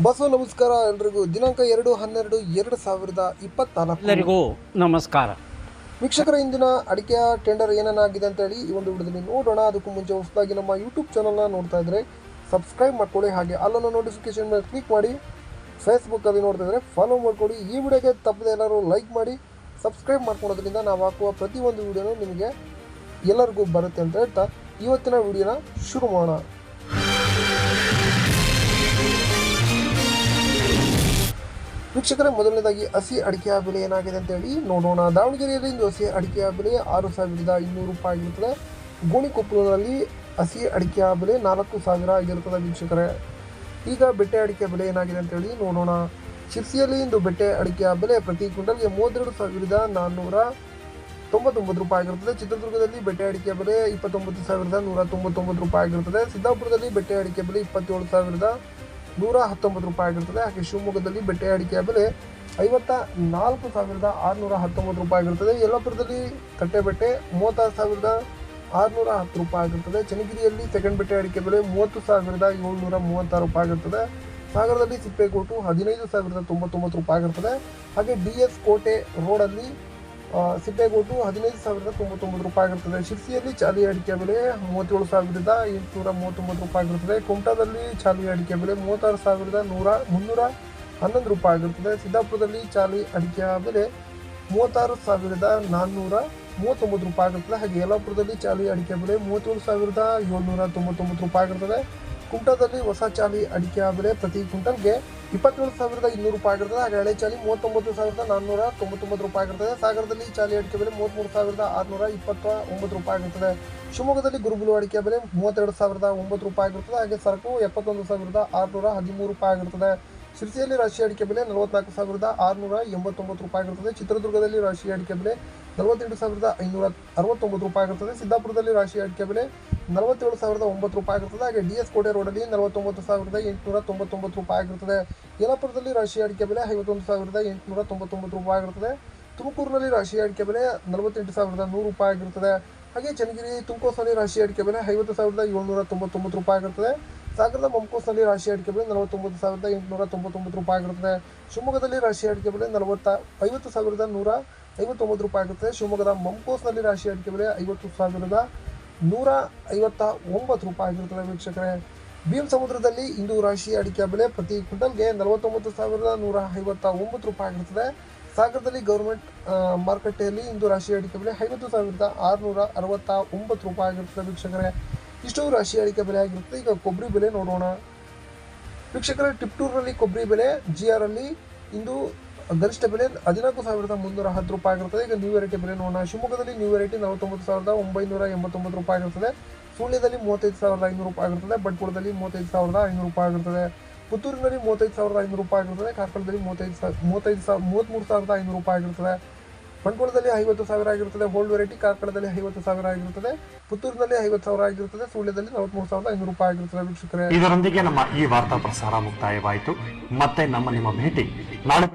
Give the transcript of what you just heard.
ಬಸವ ನಮಸ್ಕಾರ ಎಲ್ರಿಗೂ. ದಿನಾಂಕ ಎರಡು ಹನ್ನೆರಡು ಎರಡು ಸಾವಿರದ ಇಪ್ಪತ್ನಾಲ್ಕು. ಎಲ್ಲರಿಗೂ ನಮಸ್ಕಾರ. ವೀಕ್ಷಕರ ಇಂದಿನ ಅಡಿಕೆಯ ಟೆಂಡರ್ ಏನೇನಾಗಿದೆ ಅಂತ ಹೇಳಿ ಈ ಒಂದು ವಿಡಿಯೋದಲ್ಲಿ ನೋಡೋಣ. ಅದಕ್ಕೂ ಮುಂಚೆ ಹೊಸದಾಗಿ ನಮ್ಮ ಯೂಟ್ಯೂಬ್ ಚಾನಲ್ನ ನೋಡ್ತಾ ಇದ್ರೆ ಸಬ್ಸ್ಕ್ರೈಬ್ ಮಾಡ್ಕೊಳ್ಳಿ. ಹಾಗೆ ಅಲ್ಲೊಂದು ನೋಟಿಫಿಕೇಶನ್ ಮೇಲೆ ಕ್ಲಿಕ್ ಮಾಡಿ ಫೇಸ್ಬುಕ್ಕಲ್ಲಿ ನೋಡ್ತಾ ಇದ್ರೆ ಫಾಲೋ ಮಾಡ್ಕೊಳ್ಳಿ. ಈ ವಿಡಿಯೋಗೆ ತಪ್ಪದೆ ಎಲ್ಲರೂ ಲೈಕ್ ಮಾಡಿ ಸಬ್ಸ್ಕ್ರೈಬ್ ಮಾಡ್ಕೊಳೋದ್ರಿಂದ ನಾವು ಹಾಕುವ ಪ್ರತಿಯೊಂದು ವಿಡಿಯೋನು ನಿಮಗೆ ಎಲ್ಲರಿಗೂ ಬರುತ್ತೆ ಅಂತ ಹೇಳ್ತಾ ಇವತ್ತಿನ ವಿಡಿಯೋನ ಶುರು ಮಾಡೋಣ. ವೀಕ್ಷಕರೇ, ಮೊದಲನೇದಾಗಿ ಹಸಿ ಅಡಿಕೆಯ ಬೆಲೆ ಏನಾಗಿದೆ ಅಂತ ಹೇಳಿ ನೋಡೋಣ. ದಾವಣಗೆರೆಯಲ್ಲಿ ಇಂದು ಹಸಿ ಅಡಿಕೆಯ ಬೆಲೆ ಆರು ಸಾವಿರದ ಇನ್ನೂರು ರೂಪಾಯಿ ಆಗಿರುತ್ತದೆ. ಗೋಣಿಕೊಪ್ಪಲುನಲ್ಲಿ ಹಸಿ ಅಡಿಕೆಯ ಬೆಲೆ ನಾಲ್ಕು ಸಾವಿರ ಆಗಿರುತ್ತದೆ ವೀಕ್ಷಕರೇ. ಈಗ ಬೆಟ್ಟೆ ಅಡಿಕೆ ಬೆಲೆ ಏನಾಗಿದೆ ಅಂತ ಹೇಳಿ ನೋಡೋಣ. ಶಿರ್ಸಿಯಲ್ಲಿ ಇಂದು ಬೆಟ್ಟೆ ಅಡಿಕೆಯ ಬೆಲೆ ಪ್ರತಿ ಕ್ವಿಂಟಲ್ಗೆ ಮೂವತ್ತೆರಡು ಸಾವಿರದ ನಾನ್ನೂರ ತೊಂಬತ್ತೊಂಬತ್ತು ರೂಪಾಯಿ ಆಗಿರುತ್ತದೆ. ಚಿತ್ರದುರ್ಗದಲ್ಲಿ ಬೆಟ್ಟೆ ಅಡಿಕೆ ಬೆಲೆ ಇಪ್ಪತ್ತೊಂಬತ್ತು ಸಾವಿರದ ನೂರ ತೊಂಬತ್ತೊಂಬತ್ತು ರೂಪಾಯಿ ಆಗಿರುತ್ತದೆ. ಸಿದ್ದಾಪುರದಲ್ಲಿ ಬೆಟ್ಟೆ ಅಡಿಕೆ ಬೆಲೆ ಇಪ್ಪತ್ತೇಳು ಸಾವಿರದ ನೂರ ಹತ್ತೊಂಬತ್ತು ರೂಪಾಯಿ ಆಗಿರ್ತದೆ. ಹಾಗೆ ಶಿವಮೊಗ್ಗದಲ್ಲಿ ಬೆಟ್ಟೆ ಅಡಿಕೆಯ ಬೆಲೆ ಐವತ್ತ ನಾಲ್ಕು ಸಾವಿರದ ಆರುನೂರ ಹತ್ತೊಂಬತ್ತು ರೂಪಾಯಿ ಆಗಿರ್ತದೆ. ಯಲ್ಲಾಪುರದಲ್ಲಿ ಕಟ್ಟೆ ಬೆಟ್ಟೆ ಮೂವತ್ತಾರು ಸಾವಿರದ ಆರುನೂರ ಹತ್ತು ರೂಪಾಯಿ ಆಗಿರ್ತದೆ. ಚನ್ನಗಿರಿಯಲ್ಲಿ ಸೆಕೆಂಡ್ ಬೆಟ್ಟೆ ಅಡಿಕೆ ಬೆಲೆ ಮೂವತ್ತು ಸಾವಿರದ ಏಳ್ನೂರ ಮೂವತ್ತಾರು ರೂಪಾಯಿ ಆಗಿರ್ತದೆ. ಸಾಗರದಲ್ಲಿ ಸಿಪ್ಪೆಕೋಟು ಹದಿನೈದು ಸಾವಿರದ ತೊಂಬತ್ತೊಂಬತ್ತು ರೂಪಾಯಿ ಆಗಿರ್ತದೆ. ಹಾಗೆ ಡಿ ಎಸ್ ಕೋಟೆ ರೋಡಲ್ಲಿ ಸಿಪ್ಪೆಗೋಟು ಹದಿನೈದು ಸಾವಿರದ ತೊಂಬತ್ತೊಂಬತ್ತು ರೂಪಾಯಿ ಆಗಿರ್ತದೆ. ಶಿರ್ಸಿಯಲ್ಲಿ ಚಾಲಿ ಅಡಿಕೆ ಬೆಲೆ ಮೂವತ್ತೇಳು ಸಾವಿರದ ಎಂಟುನೂರ ಮೂವತ್ತೊಂಬತ್ತು ರೂಪಾಯಿ ಆಗಿರ್ತದೆ. ಕುಮಟಾದಲ್ಲಿ ಚಾಲಿ ಅಡಿಕೆ ಬೆಲೆ ಮೂವತ್ತಾರು ಸಾವಿರದ ನೂರ, ಮುನ್ನೂರ ಹನ್ನೊಂದು ರೂಪಾಯಿ ಆಗಿರುತ್ತದೆ ಸಿದ್ದಾಪುರದಲ್ಲಿ ಚಾಲಿ ಅಡಿಕೆ ಬೆಲೆ ಮೂವತ್ತಾರು ಸಾವಿರದ ನಾನ್ನೂರ ಮೂವತ್ತೊಂಬತ್ತು ರೂಪಾಯಿ ಆಗಿರ್ತದೆ. ಹಾಗೆ ಯಲ್ಲಾಪುರದಲ್ಲಿ ಚಾಲಿ ಅಡಿಕೆ ಬೆಲೆ ಮೂವತ್ತೇಳು ಸಾವಿರದ ಏಳ್ನೂರ ತೊಂಬತ್ತೊಂಬತ್ತು ರೂಪಾಯಿ ಆಗಿರುತ್ತದೆ ಕುಮಟಾದಲ್ಲಿ ಹೊಸ ಚಾಲಿ ಅಡಿಕೆ ಬೆಲೆ ಪ್ರತಿ ಕ್ವಿಂಟಲ್ಗೆ ಇಪ್ಪತ್ತೇಳು ಸಾವಿರದ ಇನ್ನೂರು ರೂಪಾಯಿ ಆಗಿರ್ತದೆ. ಹಾಗೆ ಹಳೆ ಚಾಲಿ ಮೂವತ್ತೊಂಬತ್ತು ಸಾವಿರದ ನಾನ್ನೂರ ತೊಂಬತ್ತೊಂಬತ್ತು ರೂಪಾಯಿ ಆಗಿರ್ತದೆ. ಸಾಗರದಲ್ಲಿ ಚಾಲಿ ಅಡಿಕೆ ಬೆಲೆ ಮೂವತ್ತ್ಮೂರು ಸಾವಿರದ ಆರುನೂರ ಇಪ್ಪತ್ತ ಒಂಬತ್ತು ರೂಪಾಯಿ ಆಗಿರ್ತದೆ. ಶಿವಮೊಗ್ಗದಲ್ಲಿ ಗುರುಬುಲು ಅಡಿಕೆ ಬೆಲೆ ಮೂವತ್ತೆರಡು ಸಾವಿರದ ಒಂಬತ್ತು ರೂಪಾಯಿ ಆಗಿರ್ತದೆ. ಹಾಗೆ ಸರಕು ಎಪ್ಪತ್ತೊಂದು ಸಾವಿರದ ಆರುನೂರ ಹದಿಮೂರು ರೂಪಾಯಿ ಆಗಿರ್ತದೆ. ಶಿರ್ಸಿಯಲ್ಲಿ ರಾಶಿ ಅಡಿಕೆ ಬೆಲೆ ನಲವತ್ನಾಲ್ಕು ಸಾವಿರದ ಆರುನೂರ ಎಂಬತ್ತೊಂಬತ್ತು ರೂಪಾಯಿ ಆಗಿರ್ತದೆ. ಚಿತ್ರದುರ್ಗದಲ್ಲಿ ರಾಶಿ ಅಡಿಕೆ ಬೆಲೆ ನಲವತ್ತೆಂಟು ಸಾವಿರದ ಐನೂರ ಅರವತ್ತೊಂಬತ್ತು ರೂಪಾಯಿ ಆಗಿರ್ತದೆ ಸಿದ್ದಾಪುರದಲ್ಲಿ ರಾಶಿ ಅಡಿಕೆ ಬೆಲೆ ನಲವತ್ತೇಳು ಸಾವಿರದ ಒಂಬತ್ತು ರೂಪಾಯಿ ಆಗಿರ್ತದೆ ಹಾಗೆ ಡಿ ಎಸ್ ಕೋಟೆ ರೋಡಲ್ಲಿ ನಲವತ್ತೊಂಬತ್ತು ಸಾವಿರದ ಎಂಟುನೂರ ತೊಂಬತ್ತೊಂಬತ್ತು ರೂಪಾಯಿ ಆಗಿರ್ತದೆ ಯಲಪುರದಲ್ಲಿ ರಾಶಿ ಅಡಿಕೆ ಬೆಲೆ ಐವತ್ತೊಂದು ಸಾವಿರದ ಎಂಟುನೂರ ತೊಂಬತ್ತೊಂಬತ್ತು ರೂಪಾಯಿ ಆಗಿರ್ತದೆ ತುಮಕೂರಿನಲ್ಲಿ ರಾಶಿ ಅಡಿಕೆ ಬೆಲೆ ನಲವತ್ತೆಂಟು ಸಾವಿರದ ನೂರು ರೂಪಾಯಿ ಆಗಿರುತ್ತದೆ. ಹಾಗೆ ಚನ್ನಗಿರಿ ತುಮಕೋಸಲ್ಲಿ ರಾಶಿ ಅಡಿಕೆ ಬೆಲೆ ಐವತ್ತು ಸಾವಿರದ ಏಳ್ನೂರ ತೊಂಬತ್ತೊಂಬತ್ತು ರೂಪಾಯಿ ಆಗಿರ್ತದೆ ಸಾಗರದ ಮಂಕೋಸ್ನಲ್ಲಿ ರಾಶಿ ಅಡಿಕೆ ಬೆಲೆ ನಲವತ್ತೊಂಬತ್ತು ಸಾವಿರದ ಎಂಟುನೂರ ತೊಂಬತ್ತೊಂಬತ್ತು ರೂಪಾಯಿ ಆಗಿರುತ್ತದೆ. ಶಿವಮೊಗ್ಗದಲ್ಲಿ ರಾಶಿ ಅಡಿಕೆ ಬೆಲೆ ನಲವತ್ತ ಐವತ್ತು ಸಾವಿರದ ನೂರ ಐವತ್ತೊಂಬತ್ತು ರೂಪಾಯಿ ಆಗುತ್ತದೆ ಶಿವಮೊಗ್ಗದ ಮಂಕೋಸ್ನಲ್ಲಿ ರಾಶಿ ಅಡಿಕೆ ಬೆಲೆ ಐವತ್ತು ಸಾವಿರದ ನೂರ ಐವತ್ತ ಒಂಬತ್ತು ರೂಪಾಯಿ ಆಗಿರುತ್ತದೆ ವೀಕ್ಷಕರೇ. ಭೀಮ್ ಸಮುದ್ರದಲ್ಲಿ ಇಂದು ರಾಶಿ ಅಡಿಕೆ ಬೆಲೆ ಪ್ರತಿ ಕ್ವಿಂಟಲ್ಗೆ ನಲವತ್ತೊಂಬತ್ತು ಸಾವಿರದ ನೂರ ಐವತ್ತ ಒಂಬತ್ತು ರೂಪಾಯಿ ಆಗಿರುತ್ತದೆ. ಸಾಗರದಲ್ಲಿ ಗೌರ್ಮೆಂಟ್ ಮಾರುಕಟ್ಟೆಯಲ್ಲಿ ಇಂದು ರಾಶಿ ಅಡಿಕೆ ಬೆಲೆ ಐವತ್ತು ಸಾವಿರದ ಆರುನೂರ ಅರವತ್ತ ಒಂಬತ್ತು ರೂಪಾಯಿ ಆಗಿರುತ್ತದೆ ವೀಕ್ಷಕರೇ. ಇಷ್ಟು ರಾಶಿ ಅಡಿಕೆ ಬೆಲೆ ಆಗಿರುತ್ತೆ. ಈಗ ಕೊಬ್ಬರಿ ಬೆಲೆ ನೋಡೋಣ. ವೀಕ್ಷಕರ, ಟಿಪ್ಟೂರ್ನಲ್ಲಿ ಕೊಬ್ಬರಿ ಬೆಲೆ ಜಿ ಆರ್ ಅಲ್ಲಿ ಇಂದು ಗರಿಷ್ಠ ಬೆಲೆ ಹದಿನಾಲ್ಕು ಸಾವಿರದ ಮುನ್ನೂರ ಹತ್ತು ರೂಪಾಯಿ ಆಗಿರುತ್ತದೆ. ಈಗ ನ್ಯೂ ವೆರೈಟಿ ಬೆಲೆ ನೋಡೋಣ. ಶಿವಮೊಗ್ಗದಲ್ಲಿ ನ್ಯೂ ವೆರೈಟಿ ನಲವತ್ತೊಂಬತ್ತು ಸಾವಿರದ ಒಂಬೈನೂರ ಎಂಬತ್ತೊಂಬತ್ತು ರೂಪಾಯಿ ಆಗಿರುತ್ತದೆ. ಸುಳ್ಯದಲ್ಲಿ ಮೂವತ್ತೈದು ಸಾವಿರದ ಐನೂರು ರೂಪಾಯಿ ಆಗಿರುತ್ತದೆ. ಬಟ್ಪುರದಲ್ಲಿ ಮೂವತ್ತೈದು ಸಾವಿರದ ಐನೂರು ರೂಪಾಯಿ ಆಗಿರುತ್ತದೆ. ಪುತ್ತೂರಿನಲ್ಲಿ ಮೂವತ್ತೈದು ಸಾವಿರದ ಐನೂರು ರೂಪಾಯಿ ಆಗಿರುತ್ತದೆ. ಕಾರ್ಕಳದಲ್ಲಿ ಮೂವತ್ತೈದು ಸಾವಿರ ಮೂವತ್ತೈದು ಸಾವಿರ ಮೂವತ್ತ್ಮೂರು ಸಾವಿರದ ಐನೂರು ರೂಪಾಯಿ ಆಗಿರುತ್ತದೆ. ಬಂಟ್ವಾಳದಲ್ಲಿ ಐವತ್ತು ಸಾವಿರ ಆಗಿರುತ್ತದೆ ಹೋಲ್ಡ್ ವೆರೈಟಿ ಕಾರ್ಕಳದಲ್ಲಿ ಐವತ್ತು ಸಾವಿರ ಆಗಿರುತ್ತದೆ, ಪುತ್ತೂರಿನಲ್ಲಿ ಐವತ್ತು ಸಾವಿರ ಆಗಿರುತ್ತದೆ, ಸುಳ್ಯದಲ್ಲಿ ನಲವತ್ಮೂರು ಸಾವಿರದ ಐನೂರು ರೂಪಾಯಿ ಆಗಿರುತ್ತದೆ ಇದರೊಂದಿಗೆ ನಮ್ಮ ಈ ವಾರ್ತಾ ಪ್ರಸಾರ ಮುಕ್ತಾಯವಾಯಿತು. ಮತ್ತೆ ನಮ್ಮ ನಿಮ್ಮ ಭೇಟಿ ನಾಳೆ